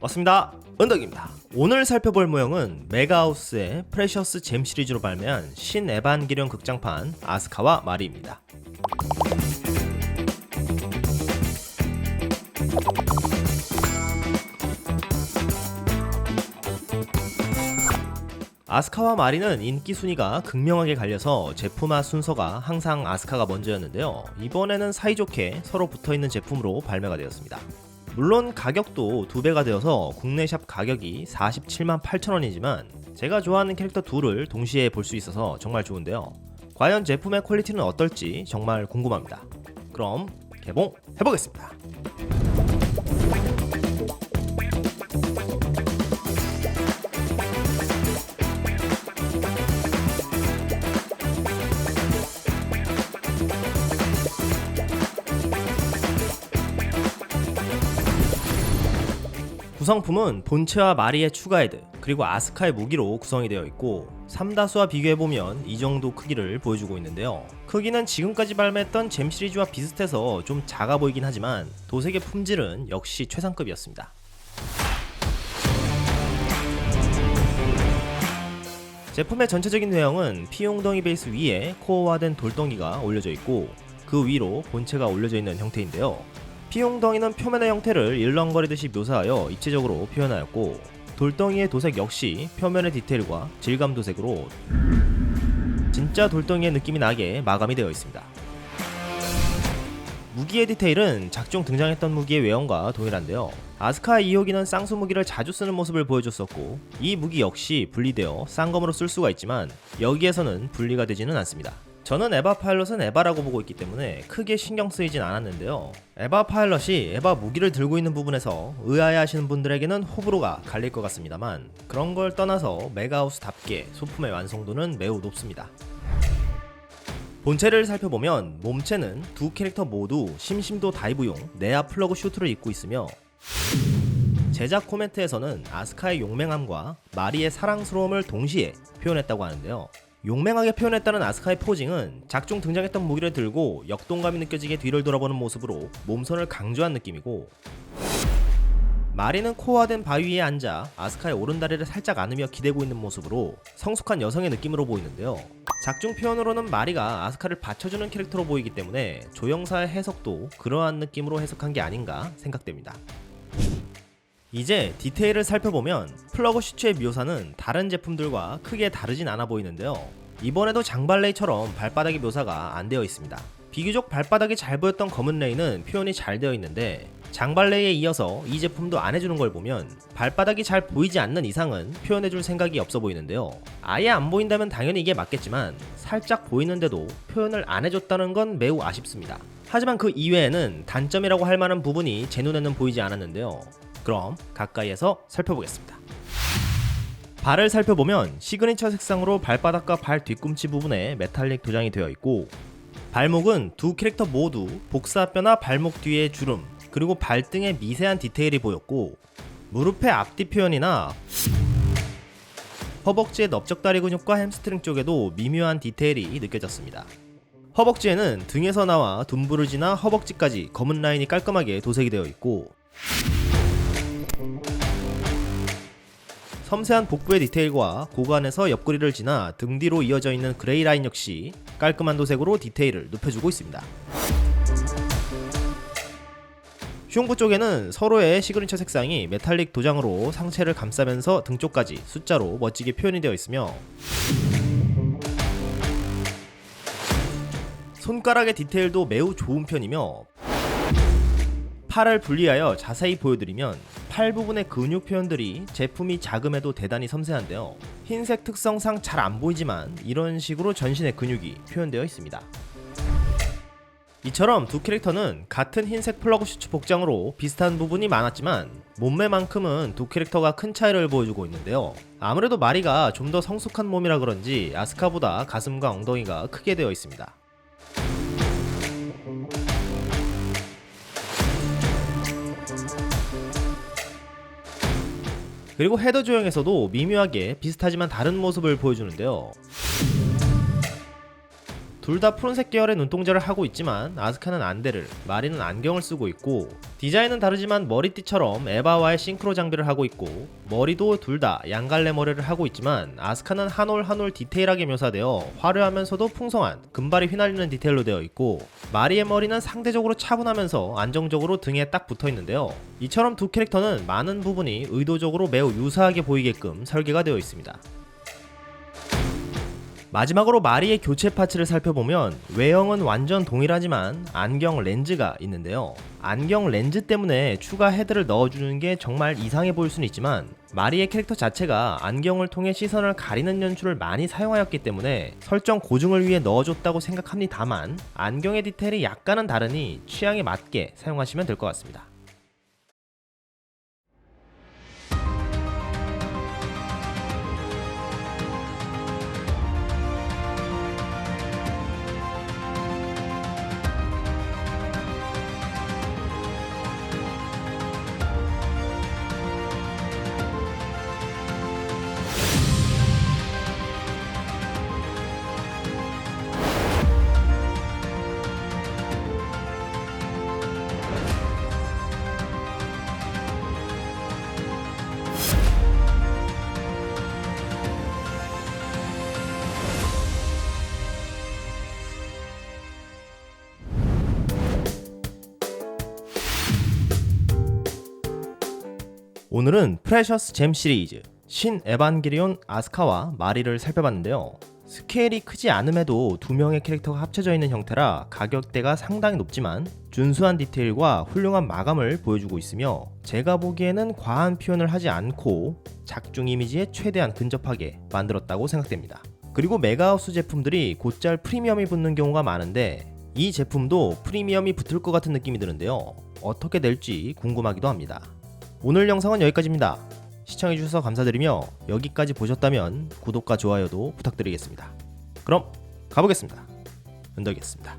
왔습니다. 은덕입니다. 오늘 살펴볼 모형은 메가하우스의 프레셔스 잼 시리즈로 발매한 신 에반게리온 극장판 아스카와 마리입니다. 아스카와 마리는 인기 순위가 극명하게 갈려서 제품화 순서가 항상 아스카가 먼저였는데요. 이번에는 사이좋게 서로 붙어 있는 제품으로 발매가 되었습니다. 물론 가격도 두 배가 되어서 국내 샵 가격이 47만 8천 원이지만 제가 좋아하는 캐릭터 둘을 동시에 볼 수 있어서 정말 좋은데요. 과연 제품의 퀄리티는 어떨지 정말 궁금합니다. 그럼 개봉해보겠습니다. 구성품은 본체와 마리의 추가 헤드 그리고 아스카의 무기로 구성이 되어 있고 삼다수와 비교해보면 이 정도 크기를 보여주고 있는데요. 크기는 지금까지 발매했던 잼 시리즈와 비슷해서 좀 작아 보이긴 하지만 도색의 품질은 역시 최상급이었습니다. 제품의 전체적인 내용은 피용덩이 베이스 위에 코어화된 돌덩이가 올려져 있고 그 위로 본체가 올려져 있는 형태인데요 피용덩이는 표면의 형태를 일렁거리듯이 묘사하여 입체적으로 표현하였고 돌덩이의 도색 역시 표면의 디테일과 질감 도색으로 진짜 돌덩이의 느낌이 나게 마감이 되어 있습니다. 무기의 디테일은 작중 등장했던 무기의 외형과 동일한데요. 아스카 2호기는 쌍수 무기를 자주 쓰는 모습을 보여줬었고 이 무기 역시 분리되어 쌍검으로 쓸 수가 있지만 여기에서는 분리가 되지는 않습니다. 저는 에바 파일럿은 에바라고 보고 있기 때문에 크게 신경 쓰이진 않았는데요. 에바 파일럿이 에바 무기를 들고 있는 부분에서 의아해 하시는 분들에게는 호불호가 갈릴 것 같습니다만 그런 걸 떠나서 메가하우스답게 소품의 완성도는 매우 높습니다. 본체를 살펴보면 몸체는 두 캐릭터 모두 심심도 다이브용 네아 플러그 슈트를 입고 있으며 제작 코멘트에서는 아스카의 용맹함과 마리의 사랑스러움을 동시에 표현했다고 하는데요. 용맹하게 표현했다는 아스카의 포징은 작중 등장했던 무기를 들고 역동감이 느껴지게 뒤를 돌아보는 모습으로 몸선을 강조한 느낌이고 마리는 코어화된 바위 위에 앉아 아스카의 오른다리를 살짝 안으며 기대고 있는 모습으로 성숙한 여성의 느낌으로 보이는데요. 작중 표현으로는 마리가 아스카를 받쳐주는 캐릭터로 보이기 때문에 조영사의 해석도 그러한 느낌으로 해석한 게 아닌가 생각됩니다. 이제 디테일을 살펴보면 플러그 슈츠의 묘사는 다른 제품들과 크게 다르진 않아 보이는데요. 이번에도 장발레이처럼 발바닥의 묘사가 안 되어 있습니다. 비교적 발바닥이 잘 보였던 검은 레이는 표현이 잘 되어 있는데 장발레이에 이어서 이 제품도 안 해주는 걸 보면 발바닥이 잘 보이지 않는 이상은 표현해줄 생각이 없어 보이는데요. 아예 안 보인다면 당연히 이게 맞겠지만 살짝 보이는데도 표현을 안 해줬다는 건 매우 아쉽습니다. 하지만 그 이외에는 단점이라고 할 만한 부분이 제 눈에는 보이지 않았는데요. 그럼 가까이에서 살펴보겠습니다. 발을 살펴보면 시그니처 색상으로 발바닥과 발 뒤꿈치 부분에 메탈릭 도장이 되어 있고 발목은 두 캐릭터 모두 복사뼈나 발목 뒤의 주름 그리고 발등에 미세한 디테일이 보였고 무릎의 앞뒤 표현이나 허벅지의 넓적다리 근육과 햄스트링 쪽에도 미묘한 디테일이 느껴졌습니다. 허벅지에는 등에서 나와 둔부르지나 허벅지까지 검은 라인이 깔끔하게 도색이 되어 있고 섬세한 복부의 디테일과 고관에서 옆구리를 지나 등 뒤로 이어져 있는 그레이 라인 역시 깔끔한 도색으로 디테일을 높여주고 있습니다. 흉부 쪽에는 서로의 시그니처 색상이 메탈릭 도장으로 상체를 감싸면서 등 쪽까지 숫자로 멋지게 표현이 되어 있으며 손가락의 디테일도 매우 좋은 편이며 팔을 분리하여 자세히 보여드리면 팔 부분의 근육 표현들이 제품이 작음에도 대단히 섬세한데요. 흰색 특성상 잘 안 보이지만 이런 식으로 전신의 근육이 표현되어 있습니다. 이처럼 두 캐릭터는 같은 흰색 플러그 슈츠 복장으로 비슷한 부분이 많았지만 몸매만큼은 두 캐릭터가 큰 차이를 보여주고 있는데요. 아무래도 마리가 좀 더 성숙한 몸이라 그런지 아스카보다 가슴과 엉덩이가 크게 되어 있습니다. 그리고 헤더 조형에서도 미묘하게 비슷하지만 다른 모습을 보여주는데요. 둘 다 푸른색 계열의 눈동자를 하고 있지만 아스카는 안대를, 마리는 안경을 쓰고 있고 디자인은 다르지만 머리띠처럼 에바와의 싱크로 장비를 하고 있고 머리도 둘 다 양갈래 머리를 하고 있지만 아스카는 한 올 한 올 디테일하게 묘사되어 화려하면서도 풍성한 금발이 휘날리는 디테일로 되어 있고 마리의 머리는 상대적으로 차분하면서 안정적으로 등에 딱 붙어 있는데요. 이처럼 두 캐릭터는 많은 부분이 의도적으로 매우 유사하게 보이게끔 설계가 되어 있습니다. 마지막으로 마리의 교체 파츠를 살펴보면 외형은 완전 동일하지만 안경 렌즈가 있는데요. 안경 렌즈 때문에 추가 헤드를 넣어주는 게 정말 이상해 보일 수는 있지만 마리의 캐릭터 자체가 안경을 통해 시선을 가리는 연출을 많이 사용하였기 때문에 설정 고증을 위해 넣어줬다고 생각합니다만 안경의 디테일이 약간은 다르니 취향에 맞게 사용하시면 될 것 같습니다. 오늘은 프레셔스 잼 시리즈 신 에반게리온 아스카와 마리를 살펴봤는데요. 스케일이 크지 않음에도 두 명의 캐릭터가 합쳐져 있는 형태라 가격대가 상당히 높지만 준수한 디테일과 훌륭한 마감을 보여주고 있으며 제가 보기에는 과한 표현을 하지 않고 작중 이미지에 최대한 근접하게 만들었다고 생각됩니다. 그리고 메가하우스 제품들이 곧잘 프리미엄이 붙는 경우가 많은데 이 제품도 프리미엄이 붙을 것 같은 느낌이 드는데요. 어떻게 될지 궁금하기도 합니다. 오늘 영상은 여기까지입니다. 시청해주셔서 감사드리며 여기까지 보셨다면 구독과 좋아요도 부탁드리겠습니다. 그럼 가보겠습니다. 은덕이었습니다.